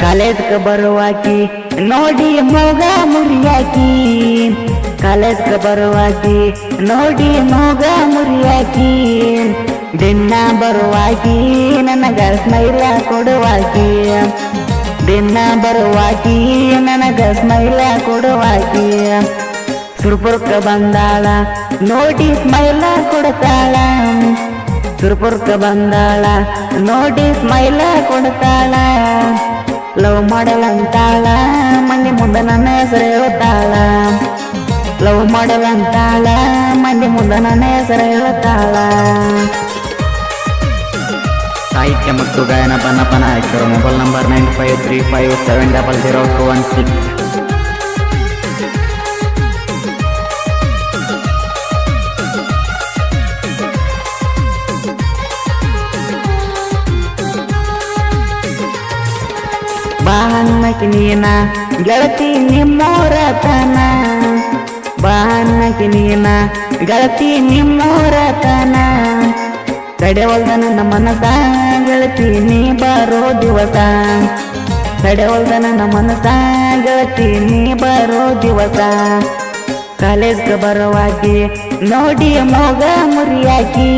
ಕಾಲೇಜ್ಕ ಬರುವಾಕಿ, ನೋಡಿ ಮೋಗ ಮುರಿಯಾಕಿ. ಕಾಲೇಜ್ಕ ಬರುವಾಕಿ, ನೋಡಿ ಮೋಗ ಮುರಿಯಾಕಿ. ದಿನ ಬರುವಾಕಿ, ನನಗ ಸ್ಮೈಲ ಕೊಡುವಾಕಿ. ದಿನ ಬರುವಾಕಿ, ನನಗ ಸ್ಮೈಲ ಕೊಡುವಾಕಿ. ಸುರ್ಪುರ್ಕ ಬಂದಾಳ, ನೋಡಿ ಸ್ಮೈಲ ಕೊಡ್ತಾಳ. ಸುರ್ಪುರ್ಕ ಬಂದಾಳ, ನೋಡಿ ಸ್ಮೈಲ ಕೊಡ್ತಾಳ. ಲವ್ ಮಾಡಲಂತಾಳ ಮಂದಿ ಮುಂದೆ ನನ್ನ ಹೆಸರು ಹೇಳ್ತಾಳ ಲವ್ ಮಾಡಲಂತಾಳ ಮಂದಿ ಮುಂದೆ ನನ್ನ ಹೆಸರು ಹೇಳ್ತಾಳ ಸಾಹಿತ್ಯ ಮತ್ತು ಗಾಯನ ಬನ್ನಪ್ಪ ನಾಯಕರು mobile number nine five three five seven double zero two one six ಬಾಹನ್ನಕ್ಕೆ ನೀನ ಗೆಳತಿ ನಿಮ್ಮೋರತನ ಬಾಹನ್ನಕ್ಕೆ ನೀನ ಗೆಳತಿ ನಿಮ್ಮೋರತನ ತಡೆವಲ್ದ ನನ್ನ ಮನಸ ಗೆಳತಿ ನೀ ಬರೋ ದಿವಸ. ತಡೆವಲ್ದ ನನ್ನ ಮನಸ ಗೆಳತಿ ನೀ ಬರೋ ದಿವಸ. ಕಾಲೇಜ್ಗೆ ಬರುವಾಗಿ ನೋಡಿ ಮೋಗ ಮುರಿಯಾಕಿ.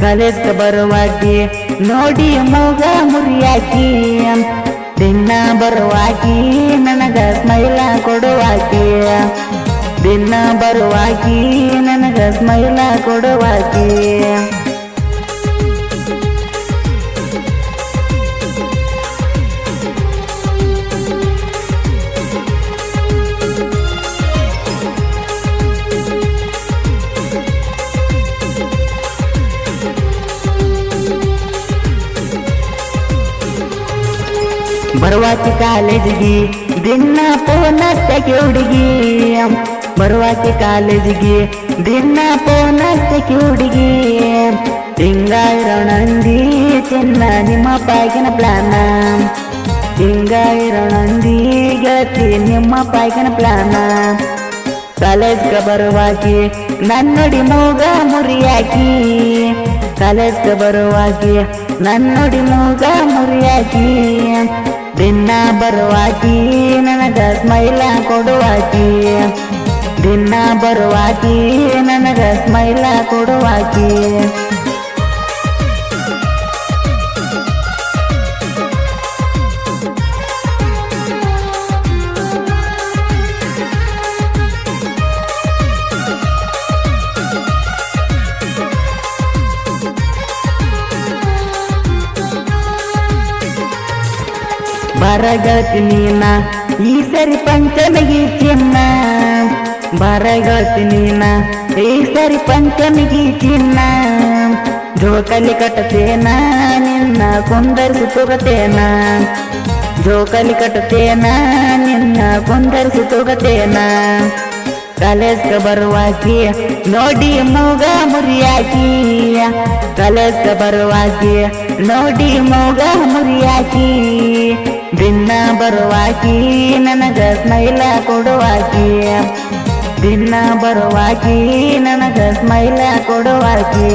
ಕಾಲೇಜ್ಗೆ ಬರುವಾಗಿ ನೋಡಿ ಮೋಗ ಮುರಿಯಾಕಿ. ದಿನ ಬರುವಾಕಿ ನನಗ ಸ್ಮೈಲ ಕೊಡುವಾಕಿ. ದಿನ ಬರುವಾಕಿ ನನಗ ಸ್ಮೈಲ ಕೊಡುವಾಕಿ. ಬರುವಾಕಿ ಕಾಲೇಜಿಗೆ, ದಿನ ಫೋನ್ ಹಚ್ಚಕ್ಕೆ ಹುಡುಗಿ. ಬರುವಾಕಿ ಕಾಲೇಜಿಗೆ, ದಿನ ಫೋನ್ ಹಚ್ಚಕ್ಕೆ ಹುಡುಗಿ. ಹಿಂಗಾಯಿರೋಣಂದಿ ಚಿನ್ನ ನಿಮ್ಮ ಪಾಯ್ಕಿನ ಪ್ಲಾನ ಹಿಂಗಾಯಿರೋಣಂದಿ ಗೆಳತಿ ನಿಮ್ಮ ಪಾಯ್ಕಿನ ಪ್ಲಾನ ಕಾಲೇಜ್ಗೆ ಬರುವಾಗಿ, ನನ್ನೊಡಿ ಮೂಗ ಮುರಿಯಾಕಿ. ಕಾಲೇಜ್ಗೆ ಬರುವಾಗಿ, ನನ್ನೊಡಿ ಮೂಗ ಮುರಿಯಾಕಿ. ದಿನ ಬರುವಾಕಿ ನನಗ ಸ್ಮೈಲ ಕೊಡುವಾಕಿ ದಿನ ಬರುವಾಕಿ ನನಗ ಸ್ಮೈಲ ಕೊಡುವಾಕಿ ಬರಗತಿ ನೀನ ಈ ಸರಿ ಪಂಚಮಿಗೆ ಚಿನ್ನ ಬರಗತಿ ನೀನ ಈ ಸರಿ ಪಂಚಮಿಗೆ ಚಿನ್ನ ಜೋಕಲಿ ಕಟ್ಟತೇನ ನಿನ್ನ ಕುಂದರಿಸಿ ತುಗತೇನ ಜೋಕಲಿ ಕಟ್ಟತೇನ ನಿನ್ನ ಕುಂದರಿಸಿ ತುಗತೇನ ಕಲೆಸ್ಕ ಬರುವಾಕಿ, ನೋಡಿ ಮೂಗ ಮುರಿಯಾಕಿ. ಕಲೆಸ್ಕ ಬರುವಾಕಿ, ನೋಡಿ ಮೂಗ ಮುರಿಯಾಕಿ. ದಿನ ಬರುವಾಕಿ ನನಗ ಸ್ಮೈಲ ಕೊಡುವಾಕಿ ದಿನ ಬರುವಾಕಿ ನನಗ ಸ್ಮೈಲ ಕೊಡುವಾಕಿ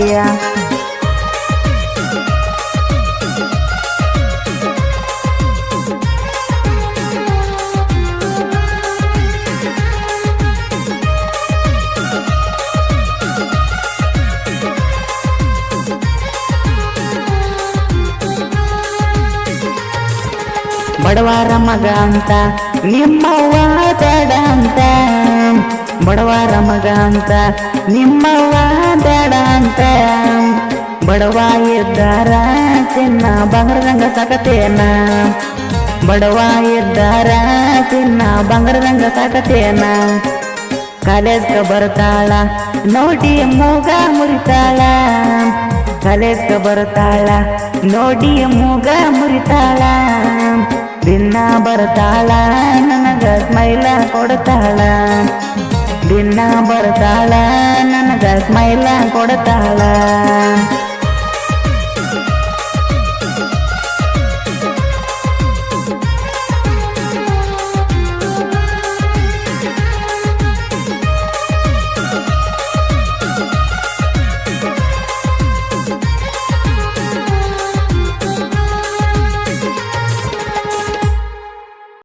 ಬಡವಾರ ಮಗ ಅಂತ, ನಿಮ್ಮವ್ವ ಬೇಡ ಅಂತ. ಬಡವಾರ ಮಗ ಅಂತ, ನಿಮ್ಮವ್ವ ಬೇಡ ಅಂತ. ಬಡವ ಇದ್ದಾರ ತಿನ್ನ ಬಂಗಾರದಂಗ ಸಾಕತೇನ. ಬಡವ ಇದ್ದಾರ ತಿನ್ನ ಬಂಗಾರದಂಗ ಸಾಕತೇನ. ಕಾಲೇಜ್ಗೆ ಬರ್ತಾಳ, ನೋಡಿ ಮೂಗ ಮುರಿತಾಳ. ಕಾಲೇಜ್ಗೆ ಬರ್ತಾಳ, ನೋಡಿ ಮೂಗ ಮುರಿತಾಳ. ದಿನ ಬರ್ತಾಳ ನನಗ ಸ್ಮೈಲ ಕೊಡ್ತಾಳ. ದಿನ ಬರ್ತಾಳ ನನಗ ಸ್ಮೈಲ ಕೊಡ್ತಾಳ.